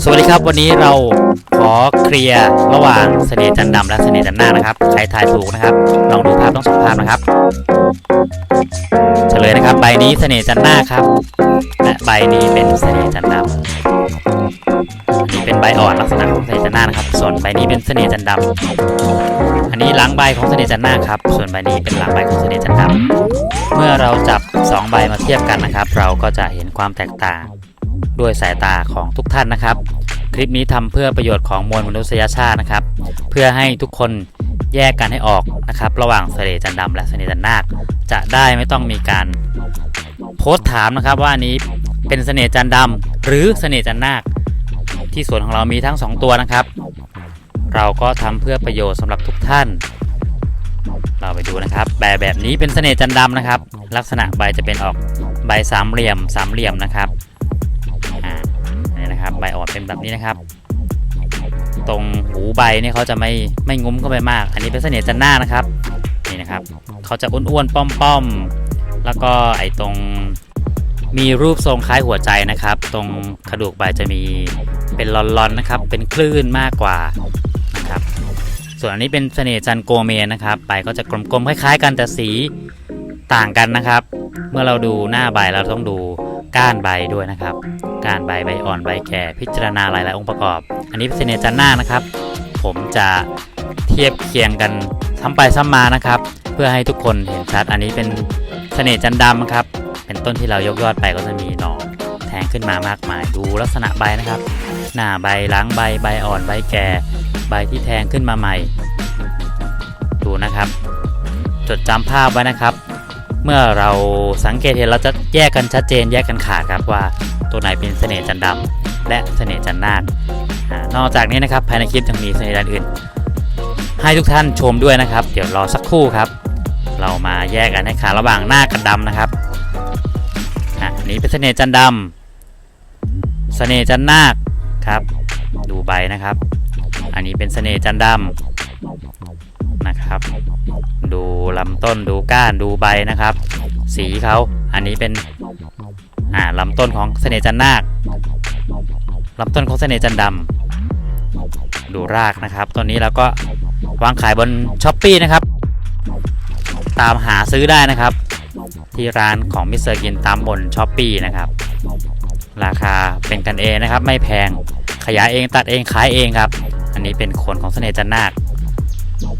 สวัสดีครับวันนี้เราขอเคลียร์ระหว่างเสน่ห์จันดำและเสน่ห์จันหน้านะครับ ใครทายถูกนะครับ ลองดูภาพต้องสองภาพนะครับ เฉลยนะครับ ใบนี้เสน่ห์จันหน้าครับและใบนี้เป็นเสน่ห์จันดำอันนี้เป็นใบอ่อนลักษณะของเสน่ห์จันหน้านะครับ ส่วนใบนี้เป็นเสน่ห์จันดำอันนี้หลังใบของเสน่ห์จันหน้าครับ ส่วนใบนี้เป็นหลังใบของเสน่ห์จันดำเมื่อเราจับสองใบมาเทียบกันนะครับ เราก็จะเห็นความแตกต่าง ด้วยสายตาของทุกท่านนะครับ คลิปนี้ทำเพื่อประโยชน์ของมวลมนุษยชาตินะครับ เพื่อให้ทุกคนแยกกันให้ออกนะครับ ระหว่างเสน่ห์จันทร์ดำและเสน่ห์จันนาคจะได้ไม่ต้องมีการโพสต์ถามนะครับว่าอันนี้เป็นเสน่ห์จันทร์ดำหรือเสน่ห์จันนาคที่สวนของเรามีทั้งสองตัวนะครับ เราก็ทำเพื่อประโยชน์สำหรับทุกท่าน เราไปดูนะครับแบบแบบนี้เป็นเสน่ห์จันทร์ดำนะครับ ลักษณะใบจะเป็นออกใบสามเหลี่ยมสามเหลี่ยมนะครับ เป็นแบบนี้นะครับ ตรงหูใบเนี่ยเขาจะไม่ไม่งุ้มเข้าไปมาก อันนี้เป็นเสน่ห์จันหน้านะครับนี่นะครับเขาจะอ้วนๆป้อมๆแล้วก็ไอ้ตรงมีรูปทรงคล้ายหัวใจนะครับ ตรงกระดูกใบจะมีเป็นลอนๆนะครับ เป็นคลื่นมากกว่านะครับ ส่วนอันนี้เป็นเสน่ห์จันโกเมนนะครับใบก็จะกลมๆคล้าย ๆ กันแต่สีต่างกันนะครับ เมื่อเราดูหน้าใบเราต้องดู ก้านใบด้วยนะครับก้านใบใบอ่อนใบแก่พิจารณาหลายๆ องค์ประกอบ อันนี้เป็นเสน่ห์จันหน้านะครับ ผมจะเทียบเคียงกันซ้ำไปซ้ำมานะครับ เพื่อให้ทุกคนเห็นชัด อันนี้เป็นเสน่ห์จันดำครับ เป็นต้นที่เรายกยอดไปก็จะมีหน่อแทงขึ้นมามากมายดูลักษณะใบนะครับ หน้าใบล้างใบใบอ่อนใบแก่ ใบที่แทงขึ้นมาใหม่ ดูนะครับ จดจำภาพไว้นะครับ เมื่อเราสังเกตเห็นเราจะแยกกันชัดเจนแยกกันขาดครับว่าตัวไหนเป็นเสน่ห์จันทร์ดำและเสน่ห์จันนาคนอกจากนี้นะครับภายในคลิปยังมีเสน่ห์ด้านอื่น ให้ทุกท่านชมด้วยนะครับ เดี๋ยวรอสักครู่ครับ เรามาแยกกันให้ขาดระหว่างหน้ากับดำนะครับอันนี้เป็นเสน่ห์จันทร์ดำเสน่ห์จันนาคครับ ดูใบนะครับ อันนี้เป็นเสน่ห์จันทร์ดำ นะครับ ดูลำต้นดูก้านดูใบนะครับ สีเขาอันนี้เป็นอ่าลำต้นของเสน่ห์จันนาคลำต้นของเสน่ห์จันดำดูรากนะครับต้นนี้เราก็วางขายบนช้อปปีนะครับ ตามหาซื้อได้นะครับ ที่ร้านของมิสเตอร์กินตามบนช้อปปีนะครับ ราคาเป็นกันเองนะครับ ไม่แพงขยายเองตัดเองขายเองครับ อันนี้เป็นขนของเสน่ห์จันนาค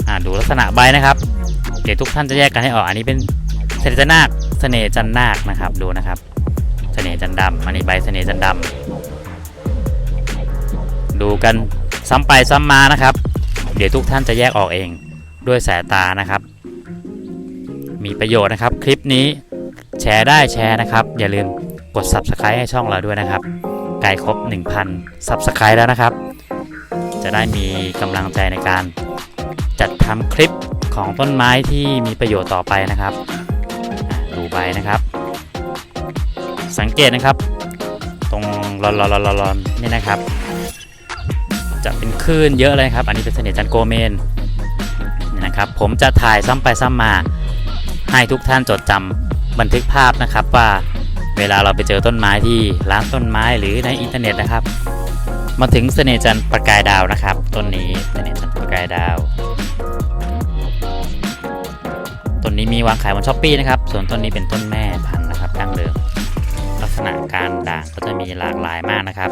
อ่าดูลักษณะใบนะครับ เดี๋ยวทุกท่านจะแยกกันให้ออก อันนี้เป็นเสน่จันนาคเสน่ห์จันนาคนะครับ ดูนะครับ เสน่ห์จันดำอันนี้ใบเสน่ห์จันดำดูกันซ้ำไปซ้ำมานะครับ เดี๋ยวทุกท่านจะแยกออกเองด้วยสายตานะครับ มีประโยชน์นะครับ คลิปนี้แชร์ได้แชร์นะครับ อย่าลืมกด subscribe ให้ช่องเราด้วยนะครับใกล้ครบ 1,000 subscribe แล้วนะครับ จะได้มีกำลังใจในการ จัดทำคลิปของต้นไม้ที่มีประโยชน์ต่อไปนะครับดูใบนะครับ สังเกตนะครับ ตรงรอนรอนรอนรอนนี่นะครับ จะเป็นคลื่นเยอะเลยครับ อันนี้เป็นเสน่ห์จันโกเมนนะครับ ผมจะถ่ายซ้ำไปซ้ำมา ให้ทุกท่านจดจำบันทึกภาพนะครับว่าเวลาเราไปเจอต้นไม้ที่ร้านต้นไม้หรือในอินเทอร์เน็ตนะครับ มาถึงเสน่ห์จันประกายดาวนะครับ ต้นนี้เสน่ห์จันประกายดาว นนี้มีวางขายบนช้อปปีนะครับ ส่วนต้นนี้เป็นต้นแม่พันธุ์นะครับดั้งเดิม ลักษณะการด่างก็จะมีหลากหลายมากนะครับ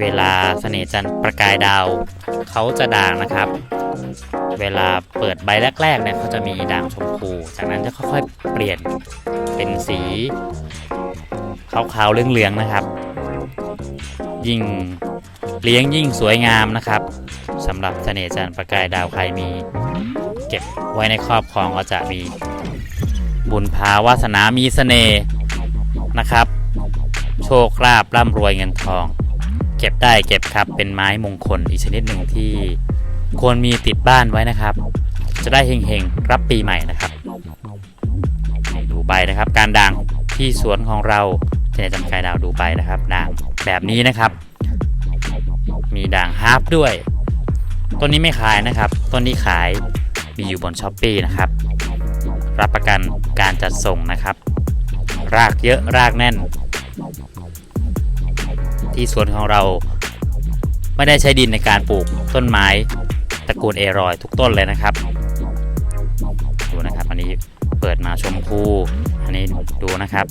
เวลาเสน่จันทร์ประกายดาว เขาจะด่างนะครับ เวลาเปิดใบแรกๆเนี่ยเขาจะมีด่างชมพู จากนั้นจะค่อยๆเปลี่ยนเป็นสีขาวๆเหลืองๆนะครับ ยิ่งเลี้ยงยิ่งสวยงามนะครับสำหรับเสน่จันทร์ประกายดาวใครมี เก็บไว้ในครอบครองก็จะมีบุญพาวาสนามีเสน่ห์นะครับ โชคลาภร่ำรวยเงินทอง เก็บได้เก็บครับเป็นไม้มงคลอีกชนิดหนึ่งที่ควรมีติดบ้านไว้นะครับ จะได้เฮงๆรับปีใหม่นะครับดูใบนะครับ การด่างที่สวนของเราเจเนจันทร์กายดาวดูใบนะครับด่างแบบนี้นะครับ มีด่างฮาร์ปด้วยต้นนี้ไม่ขายนะครับ ต้นนี้ขาย มีอยู่บนช้อปปีนะครับ รับประกันการจัดส่งนะครับ รากเยอะรากแน่น ที่สวนของเราไม่ได้ใช้ดินในการปลูกต้นไม้ตระกูลเอรอยทุกต้นเลยนะครับ ดูนะครับ อันนี้เปิดมาชมพูอันนี้ดูนะครับ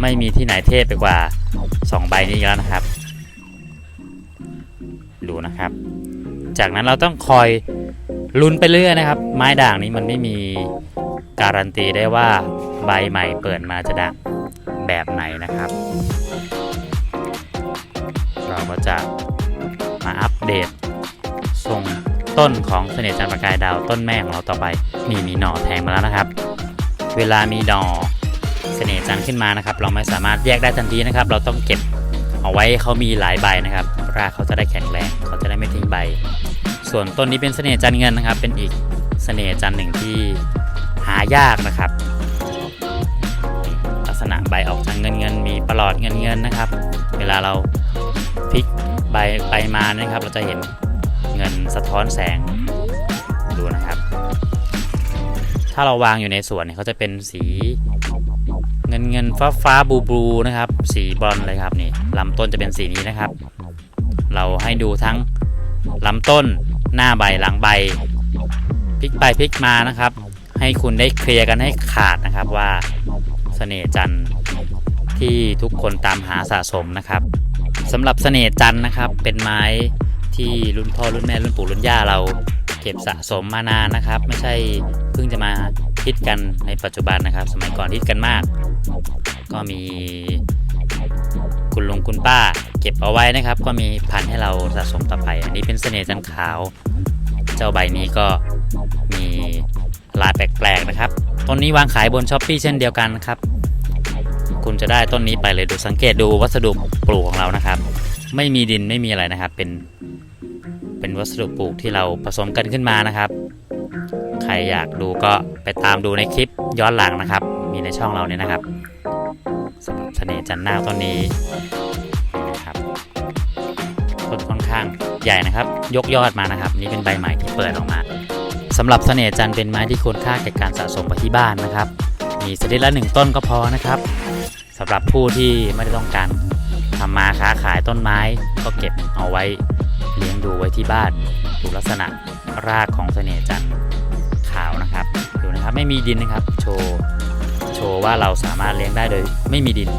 ไม่มีที่ไหนเทพไปกว่า 2 ใบนี้แล้วนะครับ ดูนะครับ จากนั้นเราต้องคอยลุ้นไปเรื่อยนะครับ ไม้ด่างนี้มันไม่มีการันตีได้ว่าใบใหม่เปิดมาจะด่างแบบไหนนะครับ เราก็จะมาอัปเดตส่งต้นของเสน่ห์จันทร์ประกายดาวต้นแม่ของเราต่อไปนี่มีหน่อแทงมาแล้วนะครับ เวลามีหน่อเสน่ห์จันทร์ขึ้นมานะครับ เราไม่สามารถแยกได้ทันทีนะครับ เราต้องเก็บเอาไว้เขามีหลายใบนะครับ รากเขาจะได้แข็งแรงเขาจะ ไม่ทิ้งใบ ส่วนต้นนี้เป็นเสน่ห์จันเงินนะครับ เป็นอีกเสน่ห์จันหนึ่งที่หายากนะครับ ลักษณะใบออกทางเงินเงินมีประหลอดเงินเงินนะครับ เวลาเราพลิกใบไปมานะครับ เราจะเห็นเงินสะท้อนแสงดูนะครับ ถ้าเราวางอยู่ในสวนเนี่ยเขาจะเป็นสีเงินเงินฟ้าฟ้าบลูบลูนะครับ สีบอลเลยครับนี่ลำต้นจะเป็นสีนี้นะครับ เราให้ดูทั้ง ลำต้น หน้าใบหลังใบพลิกไปพลิกมานะครับ ให้คุณได้เคลียร์กันให้ขาดนะครับว่าเสน่ห์จันทร์ที่ทุกคนตามหาสะสมนะครับสำหรับเสน่ห์จันทร์นะครับ เป็นไม้ที่รุ่นพ่อรุ่นแม่รุ่นปู่รุ่นย่าเราเก็บสะสมมานานนะครับ ไม่ใช่เพิ่งจะมาฮิตกันในปัจจุบันนะครับ สมัยก่อนฮิตกันมาก ก็มี คุณลุงคุณป้า เก็บเอาไว้นะครับ ก็มีพันธุ์ให้เราสะสมต่อไป อันนี้เป็นเสน่ห์จันขาว เจ้าใบนี้ก็มีลายแปลกๆนะครับต้นนี้วางขายบนช้อปปีเช่นเดียวกันครับ คุณจะได้ต้นนี้ไปเลยดูสังเกตดูวัสดุปลูกของเรานะครับ ไม่มีดินไม่มีอะไรนะครับ เป็นเป็นวัสดุปลูกที่เราผสมกันขึ้นมานะครับ ใครอยากดูก็ไปตามดูในคลิปย้อนหลังนะครับ มีในช่องเราเนี่ยนะครับ เสน่ห์จันนาคต้นนี้นะครับต้นค่อนข้างใหญ่นะครับ ยกยอดมานะครับ นี่เป็นใบใหม่ที่เปิดออกมาสำหรับเสน่ห์จันเป็นไม้ที่ควรค่าแก่การสะสมไว้ที่บ้านนะครับ มีชนิดละหนึ่งต้นก็พอนะครับสำหรับผู้ที่ไม่ได้ต้องการทำมาค้าขายต้นไม้ก็เก็บเอาไว้เลี้ยงดูไว้ที่บ้านดูลักษณะรากของเสน่ห์จันขาวนะครับดูนะครับไม่มีดินนะครับ โชว์ โชว์ว่าเราสามารถเลี้ยงได้โดยไม่มีดิน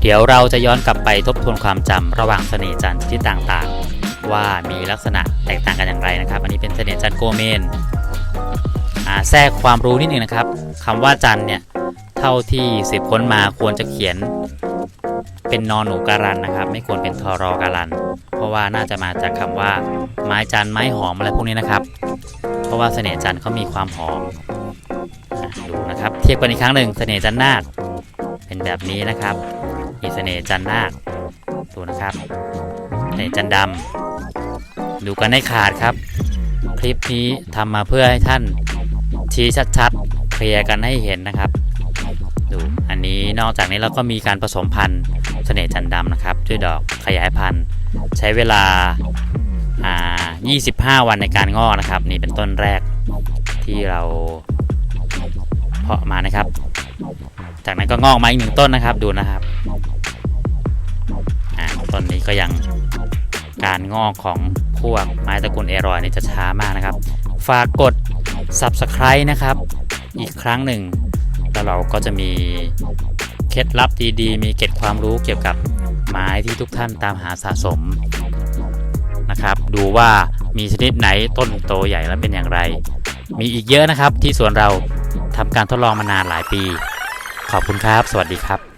เดี๋ยวเราจะย้อนกลับไปทบทวนความจำระหว่างเสน่ห์จันทร์ชนิดต่างๆ ว่ามีลักษณะแตกต่างกันอย่างไรนะครับ อันนี้เป็นเสน่ห์จันทร์โกเมนแทรกความรู้นิดนึงนะครับคำว่าจันเนี่ยเท่าที่สืบค้นมาควรจะเขียนเป็นนอนหนูการันนะครับ ไม่ควรเป็นทอรอการัน เพราะว่าน่าจะมาจากคำว่า ไม้จันไม้หอมอะไรพวกนี้นะครับ เพราะว่าเสน่ห์จันเขามีความหอม อะดูนะครับ เทียบกันอีกครั้งหนึ่งเสน่ห์จันนาคเป็นแบบนี้นะครับมีเสน่ห์จันนาคดูนะครับเสน่ห์จันดำดูกันให้ขาดครับ คลิปนี้ทำมาเพื่อให้ท่านชี้ชัดๆเคลียร์กันให้เห็นนะครับ ดูอันนี้นอกจากนี้เราก็มีการผสมพันธุ์เสน่ห์จันทร์ดำนะครับด้วยดอกขยายพันธุ์ใช้เวลา25 วันในการงอกนะครับ นี่เป็นต้นแรกที่เราาะมานะครับ จากนั้นก็งอกมาอีกหนึ่งต้นนะครับดูนะครับอ่าต้นนี้ก็ยังการงอกของพวกไม้ตระกูลเอรอยนี่จะช้ามากนะครับ ฝากกด subscribe นะครับ อีกครั้งหนึ่ง แล้วเราก็จะมีเคล็ดลับดีๆ มีเกร็ดความรู้เกี่ยวกับไม้ที่ทุกท่านตามหาสะสมนะครับ ดูว่ามีชนิดไหนต้นโตใหญ่และเป็นอย่างไร มีอีกเยอะนะครับที่สวนเรา ทำการทดลองมานานหลายปี ขอบคุณครับ สวัสดีครับ